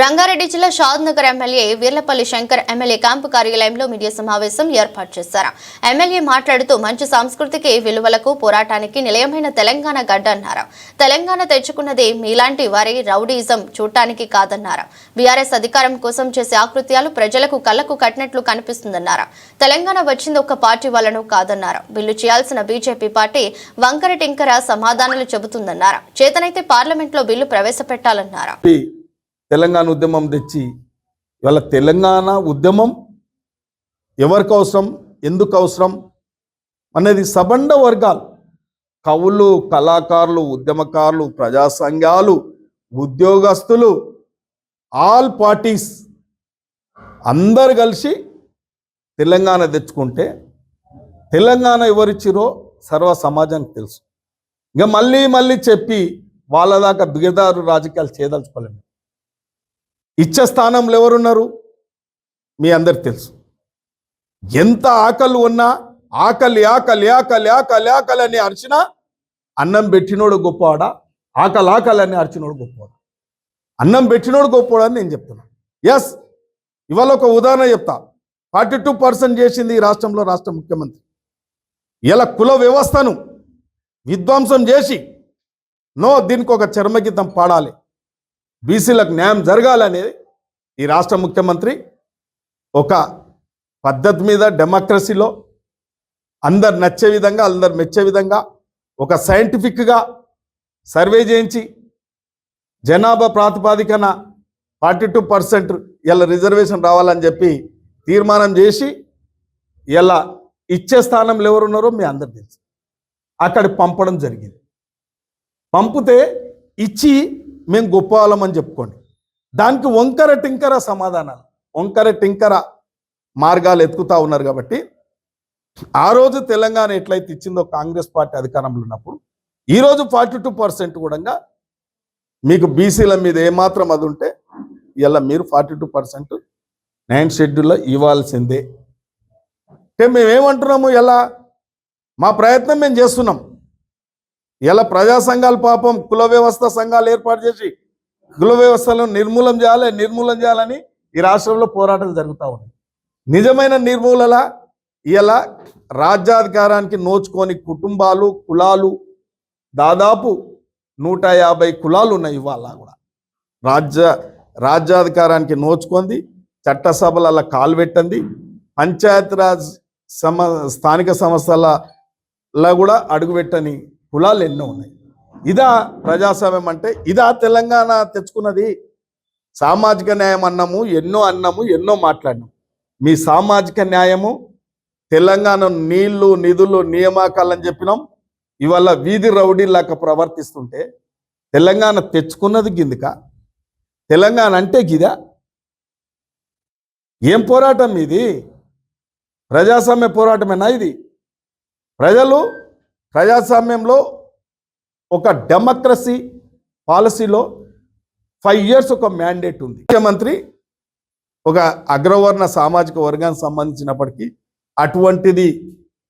రంగారెడ్డి జిల్లా Shadnagar MLA Veerlapalli Shankar MLA camp కార్యాలయంలో media సమావేశం ఏర్పాటు చేశారు. ఎమ్మెల్యే మాట్లాడుతూ మంచి సంస్కృతికి విలువలకు పోరాటానికి నిలయమైన తెలంగాణ గడ్డ అన్నారు తెలంగాణ తెచ్చుకున్నది మీలాంటి వారి రౌడీజం చూడటానికి కాదన్నారు. బీఆర్ఎస్ అధికారం కోసం చేసే ఆకృత్యాలు ప్రజలకు కళ్ళకు కట్టినట్లు కనిపిస్తుందన్నారు. తెలంగాణ వచ్చింది ఒక పార్టీ వలన కాదన్నారు. బిల్లు చేయాల్సిన బీజేపీ పార్టీ వంకర టింకర సమాధానాలు చెబుతుందన్నారు. చేతనైతే పార్లమెంట్లో బిల్లు ప్రవేశపెట్టాలన్నారు. తెలంగాణ ఉద్యమం తెచ్చి ఇవాళ తెలంగాణ ఉద్యమం ఎవరికి అవసరం ఎందుకు అవసరం అనేది సబండ వర్గాలు. కవులు కళాకారులు ఉద్యమకారులు ప్రజా సంఘాలు ఉద్యోగస్తులు ఆల్ పార్టీస్ అందరు కలిసి తెలంగాణ తెచ్చుకుంటే తెలంగాణ ఎవరిచ్చిరో సర్వ సమాజానికి తెలుసు. ఇంకా మళ్ళీ మళ్ళీ చెప్పి వాళ్ళ దాకా బిగదారు రాజకీయాలు చేయదలుచుకోలేము. ఇచ్చే స్థానంలో ఎవరున్నారు? మీ అందరికి తెలుసు. ఎంత ఆకలి ఉన్నా ఆకలి ఆకలి ఆకలి ఆకలి ఆకలి అని అరిచిన అన్నం పెట్టినోడు గొప్పవాడా? ఆకలి ఆకలి అని అరిచినోడు గొప్పవాడా? అన్నం పెట్టినోడు గొప్పవాడని నేను చెప్తున్నా. ఎస్ ఇవాళ ఒక ఉదాహరణ చెప్తా. ఫార్టీ టూ పర్సెంట్ చేసింది ఈ రాష్ట్రంలో రాష్ట్ర ముఖ్యమంత్రి. ఇలా కుల వ్యవస్థను విధ్వంసం చేసి నో దీనికి ఒక చర్మగీతం పాడాలి. బీసీలకు న్యాయం జరగాలనేది ఈ రాష్ట్ర ముఖ్యమంత్రి ఒక పద్ధతి మీద డెమోక్రసీలో అందరు నచ్చే విధంగా అందరు మెచ్చే విధంగా ఒక సైంటిఫిక్గా సర్వే చేయించి జనాభా ప్రాతిపాదికన ఫార్టీ టూ పర్సెంట్ ఇలా రిజర్వేషన్ రావాలని చెప్పి తీర్మానం చేసి ఇలా ఇచ్చే స్థానంలో ఎవరున్నారో మీ అందరు తెలుసు. అక్కడికి పంపడం జరిగింది. పంపితే ఇచ్చి మేము గొప్ప వాళ్ళమని చెప్పుకోండి. దానికి వంకర టింకర సమాధానాలు. వంకర టింకర మార్గాలు ఎత్తుకుతా ఉన్నారు కాబట్టి ఆ రోజు తెలంగాణ ఎట్లయితే ఇచ్చిందో కాంగ్రెస్ పార్టీ అధికారంలో ఉన్నప్పుడు ఈరోజు ఫార్టీ టూ పర్సెంట్ కూడా మీకు బీసీల మీద ఏమాత్రం అది ఉంటే ఇలా మీరు ఫార్టీ టూ పర్సెంట్ నైన్ షెడ్యూల్లో ఇవ్వాల్సిందే. అంటే మేమేమంటున్నాము ఎలా మా ప్రయత్నం మేము చేస్తున్నాం. ఇలా ప్రజా సంఘాలు పాపం కుల వ్యవస్థ సంఘాలు ఏర్పాటు చేసి కుల వ్యవస్థలను నిర్మూలం చేయాలి నిర్మూలన చేయాలని ఈ రాష్ట్రంలో పోరాటాలు జరుగుతూ ఉన్నాయి నిజమైన నిర్మూలన ఇలా రాజ్యాధికారానికి నోచుకొని కుటుంబాలు కులాలు దాదాపు నూట యాభై కులాలు ఉన్నాయి ఇవాళ కూడా. రాజ్య రాజ్యాధికారానికి నోచుకుంది చట్టసభల కాలుపెట్టింది పంచాయతీరాజ్ సమ స్థానిక సంస్థలలో కూడా అడుగుపెట్టని కులాలు ఎన్నో ఉన్నాయి. ఇదా ప్రజాస్వామ్యం అంటే ఇదా తెలంగాణ తెచ్చుకున్నది. సామాజిక న్యాయం అన్నాము ఎన్నో అన్నాము ఎన్నో మాట్లాడినాము మీ సామాజిక న్యాయము తెలంగాణ నీళ్ళు నిధులు నియామకాలని చెప్పినాం. ఇవాళ వీధి రౌడీలాగా ప్రవర్తిస్తుంటే తెలంగాణ తెచ్చుకున్నది గిందిక తెలంగాణ అంటే గిదా? ఏం పోరాటం ఇది ప్రజాస్వామ్య పోరాటమేనా ఇది? ప్రజలు ప్రజాస్వామ్యంలో ఒక డెమోక్రసీ పాలసీలో ఫైవ్ ఇయర్స్ ఒక మ్యాండేట్ ఉంది. ముఖ్యమంత్రి ఒక అగ్రవర్ణ సామాజిక వర్గానికి సంబంధించినప్పటికీ అటువంటిది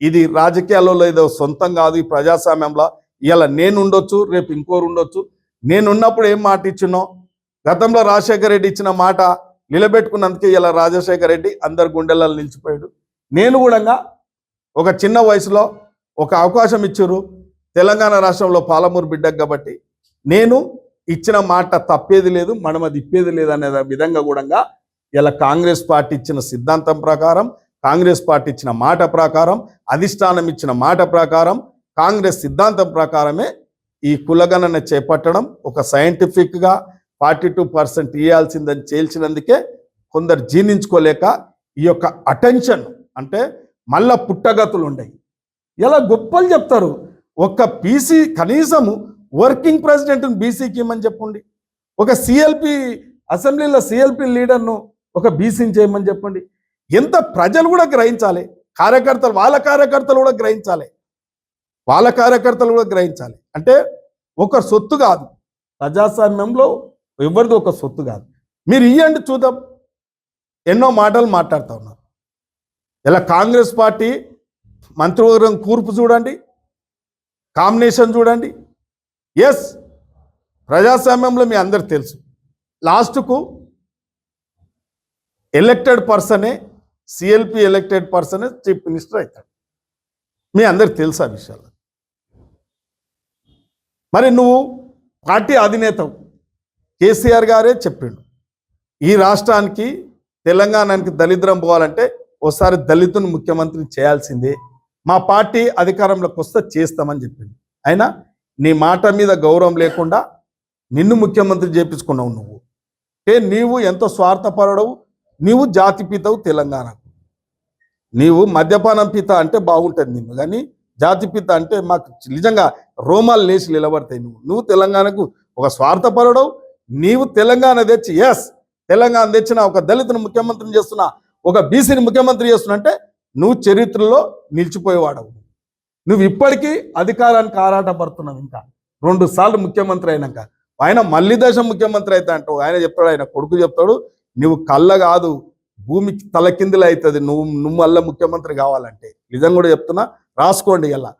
ఇది రాజకీయాల్లో లేదో సొంతం కాదు ఈ ప్రజాస్వామ్యంలో ఇలా నేను ఉండొచ్చు రేపు ఇంకోరు ఉండొచ్చు. నేను ఉన్నప్పుడు ఏం మాట ఇచ్చినో? గతంలో రాజశేఖర రెడ్డి ఇచ్చిన మాట నిలబెట్టుకున్నందుకే ఇలా రాజశేఖర రెడ్డి అందరి గుండెలలో నిలిచిపోయాడు. నేను కూడా ఒక చిన్న వయసులో ఒక అవకాశం ఇచ్చారు. తెలంగాణ రాష్ట్రంలో పాలమూరు బిడ్డకు కాబట్టి నేను ఇచ్చిన మాట తప్పేది లేదు మనం అది ఇప్పేది లేదు అనే విధంగా కూడా ఇలా కాంగ్రెస్ పార్టీ ఇచ్చిన సిద్ధాంతం ప్రకారం కాంగ్రెస్ పార్టీ ఇచ్చిన మాట ప్రకారం అధిష్టానం ఇచ్చిన మాట ప్రకారం కాంగ్రెస్ సిద్ధాంతం ప్రకారమే ఈ కులగణన చేపట్టడం ఒక సైంటిఫిక్గా ఫార్టీ టూ పర్సెంట్ ఇవ్వాల్సిందని చేల్చినందుకే కొందరు జీర్ణించుకోలేక ఈ యొక్క అటెన్షన్ అంటే మళ్ళా పుట్టగతులు ఉండయి. ఇలా గొప్పలు చెప్తారు? ఒక పీసీ కనీసము వర్కింగ్ ప్రెసిడెంట్ని బీసీకి ఇమ్మని చెప్పండి. ఒక సిఎల్పి అసెంబ్లీలో సిఎల్పి లీడర్ను ఒక బీసీని చేయమని చెప్పండి. ఎంత ప్రజలు కూడా గ్రహించాలి. కార్యకర్తలు వాళ్ళ కార్యకర్తలు కూడా గ్రహించాలి. వాళ్ళ కార్యకర్తలు కూడా గ్రహించాలి. అంటే ఒక సొత్తు కాదు. ప్రజాస్వామ్యంలో ఎవరిది ఒక సొత్తు కాదు. మీరు ఇవ్వండి చూద్దాం. ఎన్నో మాటలు మాట్లాడుతూ ఉన్నారు. ఇలా కాంగ్రెస్ పార్టీ మంత్రివర్గం కూర్పు చూడండి. కాంబినేషన్ చూడండి. ఎస్ ప్రజాస్వామ్యంలో మీ అందరు తెలుసు. లాస్ట్కు ఎలక్టెడ్ పర్సనే సిఎల్పి ఎలక్టెడ్ పర్సనే చీఫ్ మినిస్టర్ అవుతాడు. మీ అందరికి తెలుసు ఆ విషయాలు. మరి నువ్వు పార్టీ అధినేతవు. కేసీఆర్ గారే చెప్పిండు. ఈ రాష్ట్రానికి తెలంగాణకి దళిద్రం పోవాలంటే ఒకసారి దళితుని ముఖ్యమంత్రిని చేయాల్సిందే. మా పార్టీ అధికారంలోకి వస్తే చేస్తామని చెప్పింది. అయినా నీ మాట మీద గౌరవం లేకుండా నిన్ను ముఖ్యమంత్రి చేపించుకున్నావు నువ్వు. ఏ నీవు ఎంతో స్వార్థపరడవు నీవు జాతి పితవు తెలంగాణకు. నీవు మద్యపానం పిత అంటే బాగుంటుంది నిన్ను కానీ జాతి పిత అంటే మాకు నిజంగా రోమాలు లేచి నిలబడతాయి నువ్వు. నువ్వు తెలంగాణకు ఒక స్వార్థపరుడవు నీవు తెలంగాణ తెచ్చి ఎస్ తెలంగాణ తెచ్చిన ఒక దళితుని ముఖ్యమంత్రిని చేస్తున్నా ఒక బీసీని ముఖ్యమంత్రి చేస్తున్నా అంటే నువ్వు చరిత్రలో నిలిచిపోయేవాడవు. నువ్వు ఇప్పటికీ అధికారానికి ఆరాటపడుతున్నావు ఇంకా. రెండు సార్లు ముఖ్యమంత్రి అయినాక. ఆయన మళ్ళీ దేశం ముఖ్యమంత్రి అయితే అంటావు. ఆయన చెప్తాడు ఆయన కొడుకు చెప్తాడు నువ్వు కళ్ళ కాదు భూమికి తలకిందులు అవుతుంది. నువ్వు నువ్వు మళ్ళీ ముఖ్యమంత్రి కావాలంటే. నిజం కూడా చెప్తున్నా రాసుకోండి ఇలా.